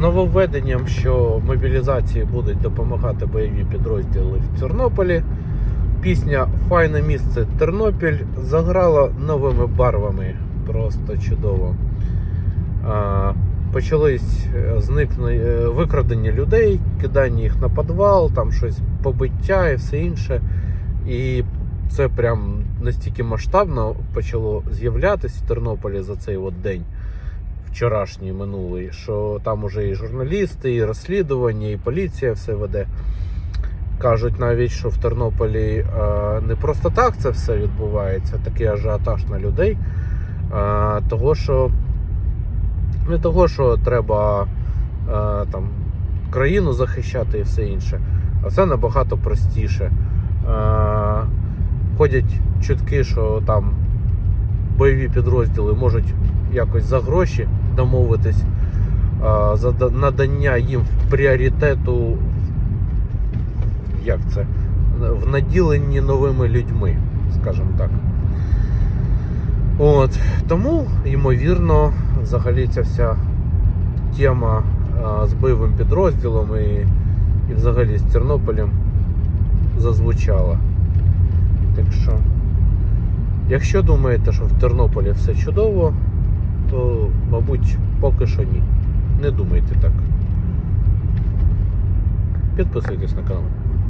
нововведенням, що мобілізації будуть допомагати бойові підрозділи в Тернополі. Пісня Файне місце Тернопіль заграла новими барвами. Просто чудово. Почались е, зникне, е, викрадення людей, кидання їх на підвал, там щось побиття і все інше. І це прям настільки масштабно почало з'являтися в Тернополі за цей от день, вчорашній минулий, що там уже і журналісти, і розслідування, і поліція все веде. Кажуть навіть, що в Тернополі е, не просто так це все відбувається, такий ажіотаж на людей. Е, того, що не того, що треба е, там країну захищати і все інше, а це набагато простіше. Е, ходять чутки, що там бойові підрозділи можуть якось за гроші домовитись за надання їм пріоритету як це? В наділенні новими людьми, скажімо так. От, тому, ймовірно, взагалі ця вся тема з бойовим підрозділом і, і взагалі з Тернополем зазвучала. Так що, якщо думаєте, що в Тернополі все чудово, то, мабуть, поки що ні. Не думайте так. Підписуйтесь на канал.